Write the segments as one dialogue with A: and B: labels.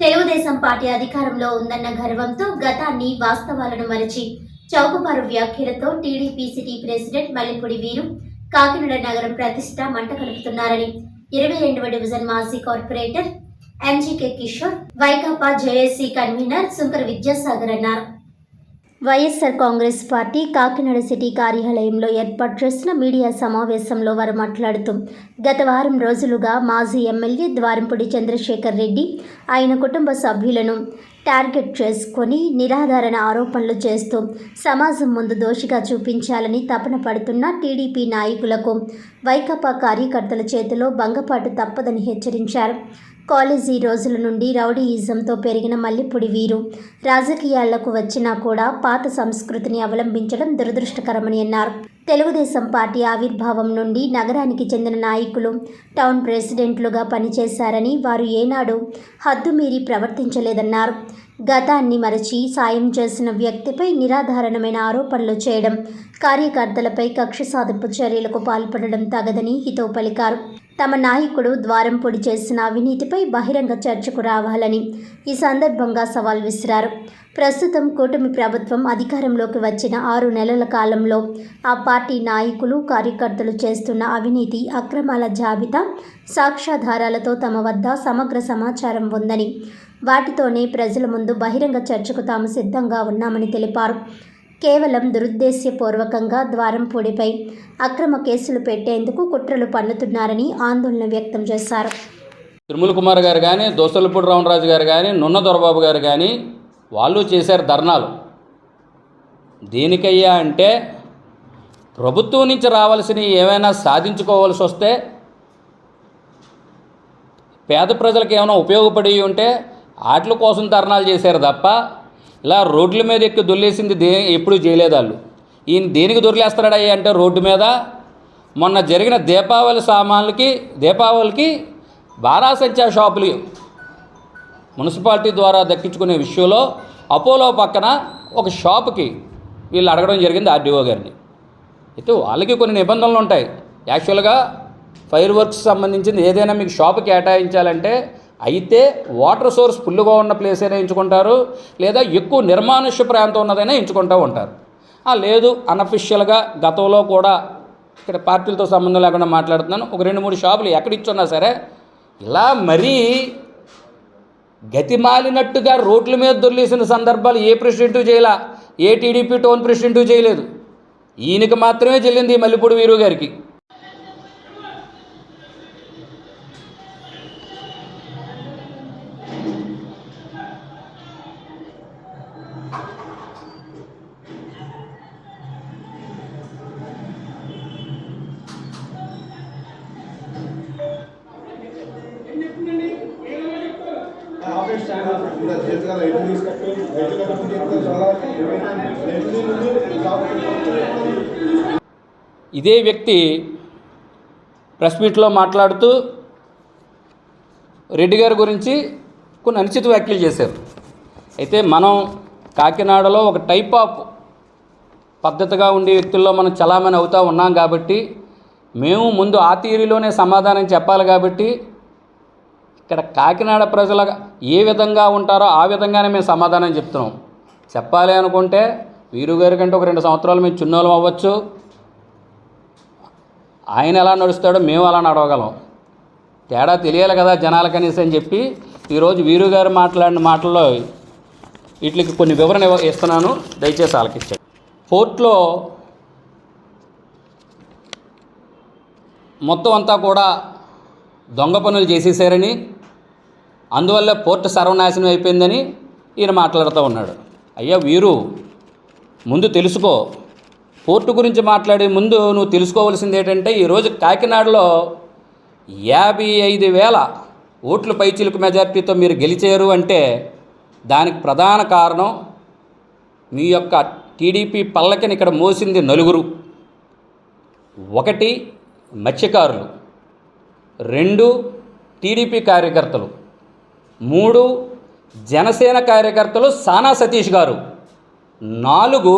A: Telugu Desam party అధికారంలో ఉందన్న గర్వంతో గతాన్ని వాస్తవాలను మరచి చౌకబారు వ్యాఖ్యలతో టీడీపీ సిటీ ప్రెసిడెంట్ మల్లెపూడి వీరు కాకినాడ నగరం ప్రతిష్ట మంట కలుపుతున్నారని ఇరవై రెండవ డివిజన్ మాజీ corporator MGK Kishore Vaikapa JAC convener Shankar Vidyasagar అన్నారు. YSR Congress party Kakinada city కార్యాలయంలో ఏర్పాటు చేసిన మీడియా సమావేశంలో వారు మాట్లాడుతూ గత వారం రోజులుగా మాజీ ఎమ్మెల్యే ద్వారంపూడి చంద్రశేఖర్ రెడ్డి ఆయన కుటుంబ సభ్యులను టార్గెట్ చేసుకొని నిరాధారణ ఆరోపణలు చేస్తూ సమాజం ముందు దోషిగా చూపించాలని తపన పడుతున్న టీడీపీ నాయకులకు వైకాపా కార్యకర్తల చేతిలో భంగపాటు తప్పదని హెచ్చరించారు. కాలేజీ రోజుల నుండి రౌడీయిజంతో పెరిగిన మల్లెపూడి వీరు రాజకీయాలకు వచ్చినా కూడా పాత సంస్కృతిని అవలంబించడం దురదృష్టకరమని అన్నారు. తెలుగుదేశం పార్టీ ఆవిర్భావం నుండి నగరానికి చెందిన నాయకులు టౌన్ ప్రెసిడెంట్లుగా పనిచేశారని వారు ఏనాడు హద్దుమీరి ప్రవర్తించలేదన్నారు. గతాన్ని మరచి సాయం చేసిన వ్యక్తిపై నిరాధారణమైన ఆరోపణలు చేయడం కార్యకర్తలపై కక్ష సాధింపు చర్యలకు పాల్పడడం తగదని హితవు పలికారు. తమ నాయకుడు ద్వారం పొడి చేసిన అవినీతిపై బహిరంగ చర్చకు రావాలని ఈ సందర్భంగా సవాల్ విసిరారు. ప్రస్తుతం కూటమి ప్రభుత్వం అధికారంలోకి వచ్చిన ఆరు నెలల కాలంలో ఆ పార్టీ నాయకులు కార్యకర్తలు చేస్తున్న అవినీతి అక్రమాల జాబితా సాక్ష్యాధారాలతో తమ వద్ద సమగ్ర సమాచారం ఉందని వాటితోనే ప్రజల ముందు బహిరంగ చర్చకు తాము సిద్ధంగా ఉన్నామని తెలిపారు. కేవలం దురుద్దేశ్యపూర్వకంగా ద్వారంపూడిపై అక్రమ కేసులు పెట్టేందుకు కుట్రలు పన్నుతున్నారని ఆందోళన వ్యక్తం చేశారు.
B: తిరుమల కుమార్ గారు కానీ దోసలపూడి రామరాజు గారు కానీ నున్న దొరబాబు గారు కానీ వాళ్ళు చేశారు ధర్నాలు. దేనికయ్యా అంటే ప్రభుత్వం నుంచి రావాల్సినవి ఏమైనా సాధించుకోవాల్సి వస్తే పేద ప్రజలకు ఏమైనా ఉపయోగపడి ఉంటే ఆటల కోసం ధర్నాలు చేశారు తప్ప ఇలా రోడ్ల మీద ఎక్కి దొల్లేసింది దే ఎప్పుడూ చేయలేదు వాళ్ళు ఈయన దేనికి దొరిలేస్తున్నాడయ్యా అంటే రోడ్డు మీద? మొన్న జరిగిన దీపావళి సామాన్లకి దీపావళికి బారాసంచా షాపులు మున్సిపాలిటీ ద్వారా దక్కించుకునే విషయంలో అపోలో పక్కన ఒక షాపుకి వీళ్ళు అడగడం జరిగింది ఆర్డీఓ గారిని. అయితే వాళ్ళకి కొన్ని నిబంధనలు ఉంటాయి. యాక్చువల్గా ఫైర్ వర్క్స్ సంబంధించింది ఏదైనా మీకు షాపు కేటాయించాలంటే అయితే వాటర్ సోర్స్ ఫుల్గా ఉన్న ప్లేస్ అయినా ఎంచుకుంటారు లేదా ఎక్కువ నిర్మానుష్య ప్రాంతం ఉన్నదైనా ఎంచుకుంటూ ఉంటారు. లేదు అనఫిషియల్గా గతంలో కూడా ఇక్కడ పార్టీలతో సంబంధం లేకుండా మాట్లాడుతున్నాను. ఒక రెండు మూడు షాపులు ఎక్కడిచ్చున్నా సరే ఇలా మరీ గతిమాలినట్టుగా రోడ్ల మీద దొర్లేసిన సందర్భాలు ఏ ప్రెసిడెంటు చేయలా ఏ టీడీపీ టోన్ ప్రెసిడెంటు చేయలేదు. ఈయనకి మాత్రమే చెల్లింది ఈ మల్లిపూడి వీరు గారికి ఇదే వ్యక్తి ప్రెస్ మీట్లో మాట్లాడుతూ రెడ్డి గారి గురించి కొన్ని అనుచిత వ్యాఖ్యలు చేశారు. అయితే మనం కాకినాడలో ఒక టైప్ ఆఫ్ పద్ధతిగా ఉండే వ్యక్తుల్లో మనం చలామణి అవుతూ ఉన్నాం కాబట్టి మేము ముందు ఆ తీరులోనే సమాధానం చెప్పాలి కాబట్టి ఇక్కడ కాకినాడ ప్రజల ఏ విధంగా ఉంటారో ఆ విధంగానే మేము సమాధానం చెప్తున్నాం. చెప్పాలి అనుకుంటే వీరు గారి కంటే ఒక రెండు సంవత్సరాలు మేము చిన్నోళ్ళం అవ్వచ్చు. ఆయన ఎలా నడుస్తాడో మేము అలా నడవగలం. తేడా తెలియాలి కదా జనాల కనీసం అని చెప్పి ఈరోజు వీరు గారు మాట్లాడిన మాటల్లో వీటికి కొన్ని వివరణ ఇస్తున్నాను. దయచేసి ఆలకించండి. ఫోర్ట్లో మొత్తం అంతా కూడా దొంగ పనులు చేసేసారని అందువల్ల పోర్టు సర్వనాశనం అయిపోయిందని ఈయన మాట్లాడుతూ ఉన్నాడు. అయ్యా వీరు ముందు తెలుసుకో. పోర్టు గురించి మాట్లాడే ముందు నువ్వు తెలుసుకోవాల్సింది ఏంటంటే ఈరోజు కాకినాడలో యాభై ఐదు వేల ఓట్లు పైచిలుకు మెజార్టీతో మీరు గెలిచారు అంటే దానికి ప్రధాన కారణం మీ యొక్క టీడీపీ పల్లకిని ఇక్కడ మోసింది నలుగురు. ఒకటి మత్స్యకారులు. రెండు టీడీపీ కార్యకర్తలు. మూడు జనసేన కార్యకర్తలు సానా సతీష్ గారు. నాలుగు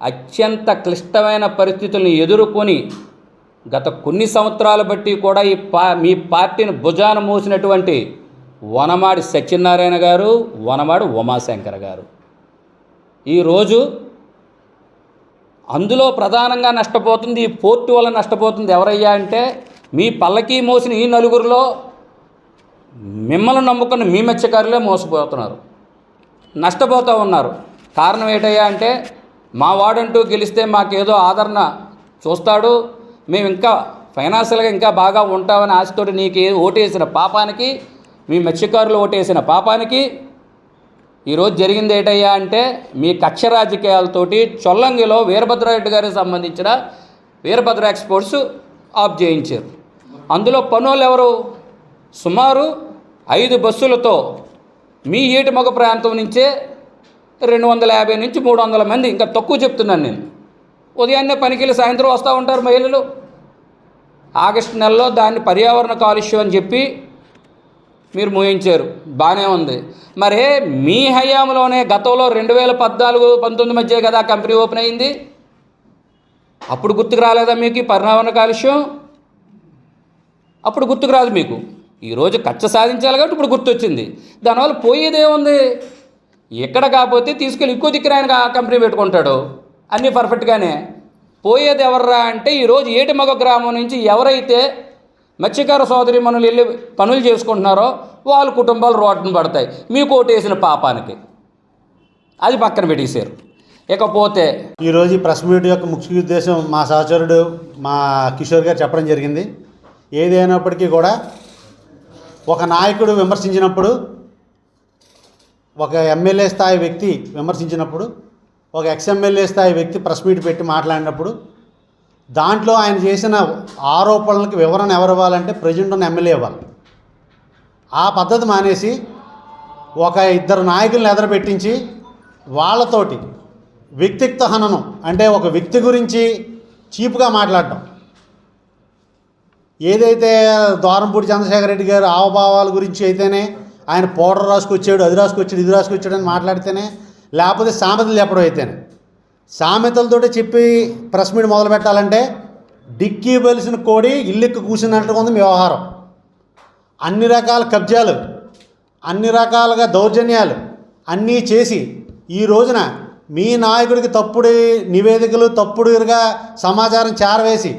B: అత్యంత క్లిష్టమైన పరిస్థితులను ఎదుర్కొని గత కొన్ని సంవత్సరాల బట్టి కూడా ఈ పా మీ పార్టీని భుజాన మూసినటువంటి వనమాడి సత్యనారాయణ గారు వనమాడి ఉమాశంకర్ గారు. ఈరోజు అందులో ప్రధానంగా నష్టపోతుంది ఈ పోర్టు వల్ల నష్టపోతుంది ఎవరయ్యా అంటే మీ పల్లకీ మోసిన ఈ నలుగురిలో మిమ్మల్ని నమ్ముకున్న మీ మత్స్యకారులే మోసపోతున్నారు. నష్టపోతూ ఉన్నారు. కారణం ఏంటయ్యా అంటే మా వాడంటూ గెలిస్తే మాకేదో ఆదరణ చూస్తాడు. మేము ఇంకా ఫైనాన్షియల్గా ఇంకా బాగా ఉంటామని ఆశతో నీకు ఓటేసిన పాపానికి మీ మత్స్యకారులు ఓటేసిన పాపానికి ఈరోజు జరిగింది ఏటయ్యా అంటే మీ కక్ష రాజకీయాలతోటి చొల్లంగిలో వీరభద్రారెడ్డి గారికి సంబంధించిన వీరభద్ర ఎక్స్పోర్ట్స్ ఆఫ్ చేయించారు. అందులో పనులు ఎవరు? సుమారు ఐదు బస్సులతో మీ ఏటిమొగ ప్రాంతం నుంచే రెండు వందల యాభై నుంచి మూడు వందల మంది ఇంకా తక్కువ చెప్తున్నాను నేను. ఉదయాన్నే పనికి వెళ్ళి సాయంత్రం వస్తూ ఉంటారు మహిళలు. ఆగస్టు నెలలో దాన్ని పర్యావరణ కాలుష్యం అని చెప్పి మీరు మోయించారు. బాగానే ఉంది. మరి మీ హయాంలోనే గతంలో రెండు వేల పద్నాలుగు పంతొమ్మిది మధ్య కదా కంపెనీ ఓపెన్ అయింది? అప్పుడు గుర్తుకు రాలేదా మీకు ఈ పర్యావరణ కాలుష్యం? అప్పుడు గుర్తుకు రాదు మీకు. ఈరోజు కచ్చ సాధించాలి కాబట్టి ఇప్పుడు గుర్తొచ్చింది. దానివల్ల పోయేదేముంది? ఎక్కడ కాకపోతే తీసుకెళ్ళి ఇంకో దిక్కున ఆయన ఆ కంపెనీ పెట్టుకుంటాడు. అన్నీ పర్ఫెక్ట్గానే. పోయేది ఎవర్రా అంటే ఈరోజు ఏటిమగ గ్రామం నుంచి ఎవరైతే మత్స్యకార సోదరి మనలు వెళ్ళి పనులు చేసుకుంటున్నారో వాళ్ళ కుటుంబాలు రోడ్డున పడతాయి. మీకు ఓటేసిన పాపానికి. అది పక్కన పెట్టేశారు. ఇకపోతే
C: ఈరోజు ఈ ప్రెస్ మీట్ యొక్క ముఖ్య ఉద్దేశం మా సహచరుడు మా కిషోర్ గారు చెప్పడం జరిగింది. ఏదైనప్పటికీ కూడా ఒక నాయకుడు విమర్శించినప్పుడు ఒక ఎమ్మెల్యే స్థాయి వ్యక్తి విమర్శించినప్పుడు ఒక ఎక్స్ఎమ్మెల్యే స్థాయి వ్యక్తి ప్రెస్ మీట్ పెట్టి మాట్లాడినప్పుడు దాంట్లో ఆయన చేసిన ఆరోపణలకు వివరణ ఎవరు ఇవ్వాలంటే ప్రజెంట్ ఉన్న ఎమ్మెల్యే ఇవ్వాలి. ఆ పద్ధతి మానేసి ఒక ఇద్దరు నాయకులను ఎదరబెట్టించి వాళ్ళతోటి వ్యక్తిత్వ హననం అంటే ఒక వ్యక్తి గురించి చీపుగా మాట్లాడటం. ఏదైతే ద్వారంపూడి చంద్రశేఖర రెడ్డి గారు ఆవభావాల గురించి అయితేనే ఆయన పౌడర్ రాసుకొచ్చాడు అది రాసుకొచ్చాడు ఇది రాసుకొచ్చాడు అని మాట్లాడితేనే లేకపోతే సామెతలు చెప్పడం అయితేనే. సామెతలతోటి చెప్పి ప్రెస్ మీట్ మొదలు పెట్టాలంటే డిక్కీ బలిసిన కోడి ఇల్లెక్కి కూర్చున్నట్టుగా ఉంది మీ వ్యవహారం. అన్ని రకాల కబ్జాలు అన్ని రకాలుగా దౌర్జన్యాలు అన్నీ చేసి ఈ రోజున మీ నాయకుడికి తప్పుడు నివేదికలు తప్పుడుగా సమాచారం చేరవేసి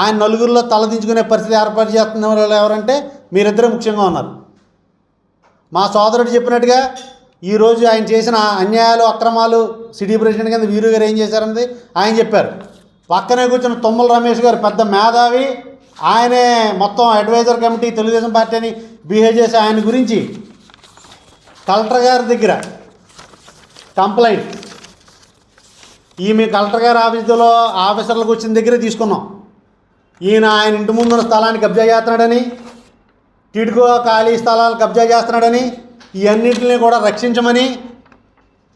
C: ఆయన నలుగురిలో తలదించుకునే పరిస్థితి ఏర్పాటు చేస్తున్న వాళ్ళు ఎవరంటే మీరిద్దరే ముఖ్యంగా ఉన్నారు. మా సోదరుడు చెప్పినట్టుగా ఈరోజు ఆయన చేసిన అన్యాయాలు అక్రమాలు సిటీ ప్రెసిడెంట్ కింద వీరు గారు ఏం చేశారన్నది ఆయన చెప్పారు. పక్కనే కూర్చున్న తుమ్మల రమేష్ గారు పెద్ద మేధావి ఆయనే మొత్తం అడ్వైజర్ కమిటీ తెలుగుదేశం పార్టీ అని బిహేవ్ చేసి ఆయన గురించి కలెక్టర్ గారి దగ్గర కంప్లైంట్. ఈమె కలెక్టర్ గారి ఆఫీసులో ఆఫీసర్లకు వచ్చిన దగ్గరే తీసుకున్నాం. ఈయన ఆయన ఇంటి ముందున్న స్థలాన్ని కబ్జా చేస్తున్నాడని టిడ్కో ఖాళీ స్థలాలు కబ్జా చేస్తున్నాడని ఇవన్నింటిని కూడా రక్షించమని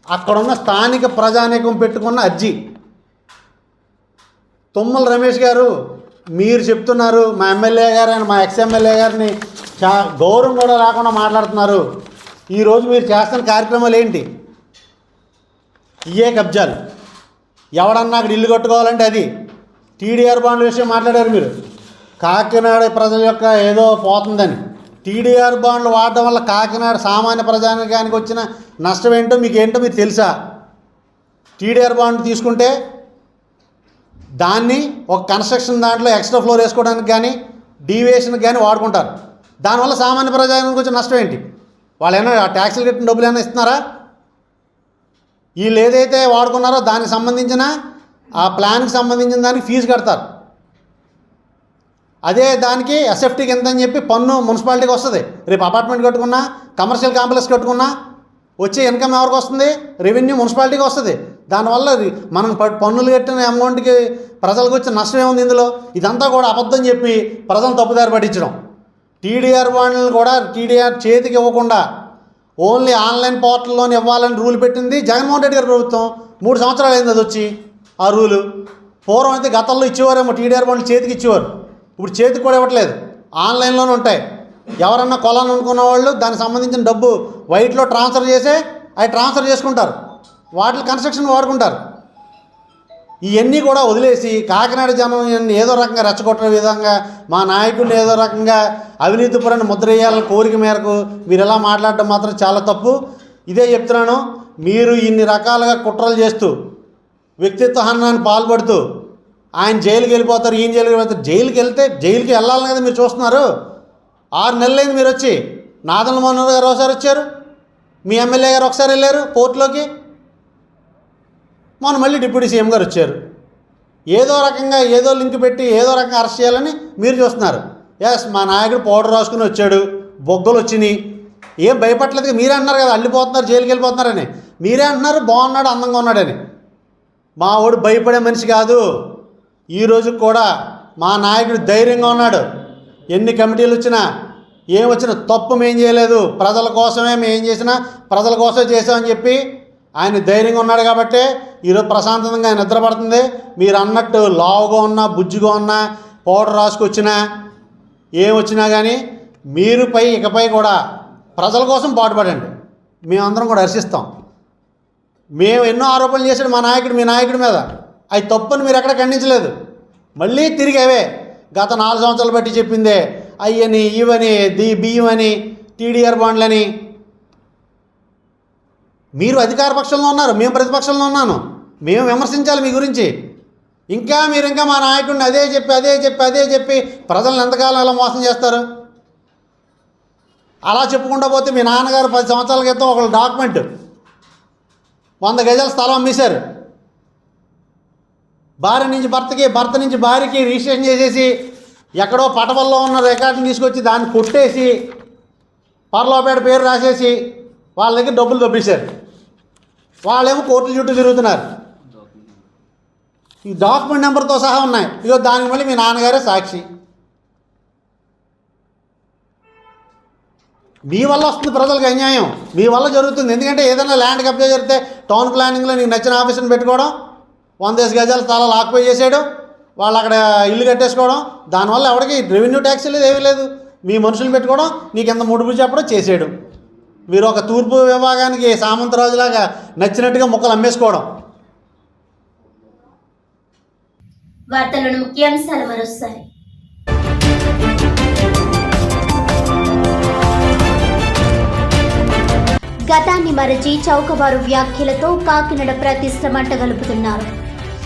C: అక్కడున్న స్థానిక ప్రజానీకం పెట్టుకున్న అర్జీ. తుమ్మల రమేష్ గారు మీరు చెప్తున్నారు మా ఎమ్మెల్యే గారు మా ఎక్స్ ఎమ్మెల్యే గారిని చా గౌరవం కూడా లేకుండా మాట్లాడుతున్నారు. ఈరోజు మీరు చేస్తున్న కార్యక్రమాలు ఏంటి? ఇయే కబ్జాలు. ఎవడన్నా అక్కడ ఇల్లు కట్టుకోవాలంటే అది. టీడీఆర్ బాండ్ల విషయం మాట్లాడారు మీరు. కాకినాడ ప్రజల యొక్క ఏదో పోతుందని. టీడీఆర్ బాండ్లు వాడడం వల్ల కాకినాడ సామాన్య ప్రజానికానికి వచ్చిన నష్టం ఏంటో మీకు ఏంటో మీకు తెలుసా? టీడీఆర్ బాండ్ తీసుకుంటే దాన్ని ఒక కన్స్ట్రక్షన్ దాంట్లో ఎక్స్ట్రా ఫ్లోర్ వేసుకోవడానికి కానీ డీవియేషన్కి కానీ వాడుకుంటారు. దానివల్ల సామాన్య ప్రజానికి వచ్చిన నష్టం ఏంటి? వాళ్ళు ఏమైనా ఆ ట్యాక్సీలు కట్టిన డబ్బులు ఏమైనా ఇస్తున్నారా? వీళ్ళు ఏదైతే వాడుకున్నారో దానికి సంబంధించిన ఆ ప్లాన్కి సంబంధించిన దానికి ఫీజు కడతారు. అదే దానికి ఎస్ఎఫ్టీకి ఎంత అని చెప్పి పన్ను మున్సిపాలిటీకి వస్తుంది. రేపు అపార్ట్మెంట్ కట్టుకున్నా కమర్షియల్ కాంప్లెక్స్ కట్టుకున్నా వచ్చే ఇన్కమ్ ఎవరికి వస్తుంది? రెవెన్యూ మున్సిపాలిటీకి వస్తుంది. దానివల్ల మనం పన్నులు కట్టిన అమౌంట్కి ప్రజలకు వచ్చిన నష్టం ఏముంది ఇందులో? ఇదంతా కూడా అబద్ధం చెప్పి ప్రజలు తప్పుదారి పట్టించడం. టీడీఆర్ బాండ్లను కూడా టీడీఆర్ చేతికి ఇవ్వకుండా ఓన్లీ ఆన్లైన్ పోర్టల్లోనే ఇవ్వాలని రూల్ పెట్టింది జగన్మోహన్ రెడ్డి గారి ప్రభుత్వం. మూడు సంవత్సరాలు అయింది అది వచ్చి. ఆ రూలు. పూర్వం అయితే గతంలో ఇచ్చేవారేమో టీడీఆర్ బాండ్లు చేతికి ఇచ్చేవారు. ఇప్పుడు చేతికి కూడా ఇవ్వట్లేదు. ఆన్లైన్లోనే ఉంటాయి. ఎవరన్నా కొలను అనుకున్న వాళ్ళు దానికి సంబంధించిన డబ్బు వైట్లో ట్రాన్స్ఫర్ చేసే అవి ట్రాన్స్ఫర్ చేసుకుంటారు. వాటి కన్స్ట్రక్షన్ వాడుకుంటారు. ఇవన్నీ కూడా వదిలేసి కాకినాడ జనం ఏదో రకంగా రెచ్చగొట్టిన విధంగా మా నాయకుడిని ఏదో రకంగా అవినీతిపరని ముద్ర వేయాలని కోరిక మేరకు మీరు ఎలా మాట్లాడడం మాత్రం చాలా తప్పు. ఇదే చెప్తున్నాను. మీరు ఇన్ని రకాలుగా కుట్రలు చేస్తూ వ్యక్తిత్వ హననాన్ని పాల్పడుతూ ఆయన జైలుకి వెళ్ళిపోతారు ఈయన జైలుకి వెళ్ళిపోతారు. జైలుకి వెళ్తే జైలుకి వెళ్ళాలని కదా మీరు చూస్తున్నారు. ఆరు నెలలైంది మీరు వచ్చి. నాదల మనోహర్ గారు ఒకసారి వచ్చారు. మీ ఎమ్మెల్యే గారు ఒకసారి వెళ్ళారు పోర్టులోకి మొన్న మళ్ళీ డిప్యూటీ సీఎం గారు వచ్చారు. ఏదో రకంగా ఏదో లింక్ పెట్టి ఏదో రకంగా అరెస్ట్ చేయాలని మీరు చూస్తున్నారు. ఎస్ మా నాయకుడు పౌడర్ రాసుకుని వచ్చాడు. బొగ్గలు వచ్చినాయి. ఏం భయపడలేదు మీరే అన్నారు కదా అల్లిపోతున్నారు జైలుకి వెళ్ళిపోతున్నారని. మీరే అంటున్నారు బాగున్నాడు అందంగా ఉన్నాడని. మా వాడు భయపడే మనిషి కాదు. ఈరోజు కూడా మా నాయకుడు ధైర్యంగా ఉన్నాడు. ఎన్ని కమిటీలు వచ్చినా ఏం వచ్చినా తప్పు మేం చేయలేదు. ప్రజల కోసమే మేము ఏం చేసినా ప్రజల కోసమే చేసామని చెప్పి ఆయన ధైర్యంగా ఉన్నాడు కాబట్టి ఈరోజు ప్రశాంతంగా ఆయన నిద్రపడుతుంది. మీరు అన్నట్టు లావుగా ఉన్నా బుజ్జిగా ఉన్నా పౌడర్ రాసుకొచ్చినా ఏం వచ్చినా కానీ మీరు పై ఇకపై కూడా ప్రజల కోసం పాటుపడండి. మేమందరం కూడా హర్షిస్తాం. మేము ఎన్నో ఆరోపణలు చేశాడు మా నాయకుడు మీ నాయకుడి మీద. అవి తప్పని మీరు ఎక్కడ ఖండించలేదు. మళ్ళీ తిరిగి అవే. గత నాలుగు సంవత్సరాలు బట్టి చెప్పిందే అయ్యని ఇవని ది బియ్యం అని టీడీఆర్ బాండ్లని. మీరు అధికార పక్షంలో ఉన్నారు మేము ప్రతిపక్షంలో ఉన్నాను. మేము విమర్శించాలి మీ గురించి. ఇంకా మీరు ఇంకా మా నాయకుడిని అదే చెప్పి అదే చెప్పి అదే చెప్పి ప్రజలను ఎంతకాలం అలా మోసం చేస్తారు? అలా చెప్పుకుంటా పోతే మీ నాన్నగారు పది సంవత్సరాల క్రితం ఒక డాక్యుమెంట్ వంద గజాల స్థలం అమ్మేశారు. భార్య నుంచి భర్తకి భర్త నుంచి భార్యకి రిజిస్ట్రేషన్ చేసేసి ఎక్కడో పటవల్లో ఉన్న రికార్డుని తీసుకొచ్చి దాన్ని కొట్టేసి పర్లోపేట పేరు రాసేసి వాళ్ళ దగ్గర డబ్బులు దొబ్బేశారు. వాళ్ళేమో కోర్టుల చుట్టూ తిరుగుతున్నారు. ఈ డాక్యుమెంట్ నెంబర్తో సహా ఉన్నాయి. ఇదో దానికి మళ్ళీ మీ నాన్నగారే సాక్షి. మీ వల్ల వస్తుంది ప్రజలకు అన్యాయం. మీ వల్ల జరుగుతుంది. ఎందుకంటే ఏదైనా ల్యాండ్ కబ్జా జరిగితే టౌన్ ప్లానింగ్లో నీకు నచ్చిన ఆఫీసును పెట్టుకోవడం వందేసి గజాల స్థలాలు ఆక్యుపై చేసేయడం వాళ్ళు అక్కడ ఇల్లు కట్టేసుకోవడం దానివల్ల ఎవరికి రెవెన్యూ ట్యాక్స్ లేదు ఏమీ లేదు. మీ మనుషులు పెట్టుకోవడం నీకు ఎంత ముడుపు చెప్పడం చేసేయడం. మీరు ఒక తూర్పు విభాగానికి సామంతరాజులాగా నచ్చినట్టుగా ముక్కలు అమ్మేసుకోవడం.
A: వార్తలను ముఖ్యాంశాలు మరోసారి. గతాన్ని మరచి చౌకబారు వ్యాఖ్యలతో కాకినాడ ప్రతిష్ట మంటగలుపుతున్నారు.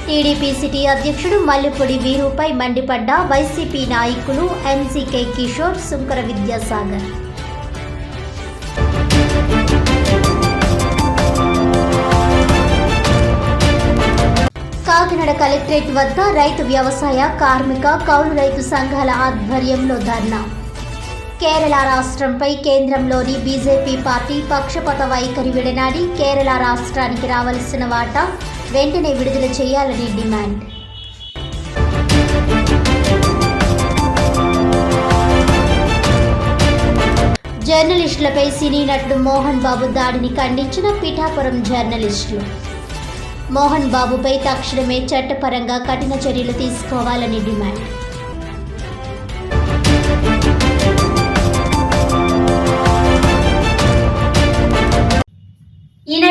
A: టీడీపీ సిటీ అధ్యక్షుడు మల్లెపూడి వీరుపై మండిపడ్డ వైసీపీ నాయకులు ఎన్సీకే కిషోర్ శుంకర విద్యాసాగర్. కాకినాడ కలెక్టరేట్ వద్ద రైతు వ్యవసాయ కార్మిక కౌలు రైతు సంఘాల ఆధ్వర్యంలో ధర్నా. కేరళ రాష్ట్రంపై కేంద్రంలోని బీజేపీ పార్టీ పక్షపాత వైఖరి విడనాడి కేరళ రాష్ట్రానికి రావాల్సిన వాటా వెంటనే విడుదల చేయాలని డిమాండ్. జర్నలిస్టులపై సినీ నటుడు మోహన్ బాబు దాడిని ఖండించిన పిఠాపురం జర్నలిస్టులు. మోహన్ బాబుపై తక్షణమే చట్టపరంగా కఠిన చర్యలు తీసుకోవాలని డిమాండ్.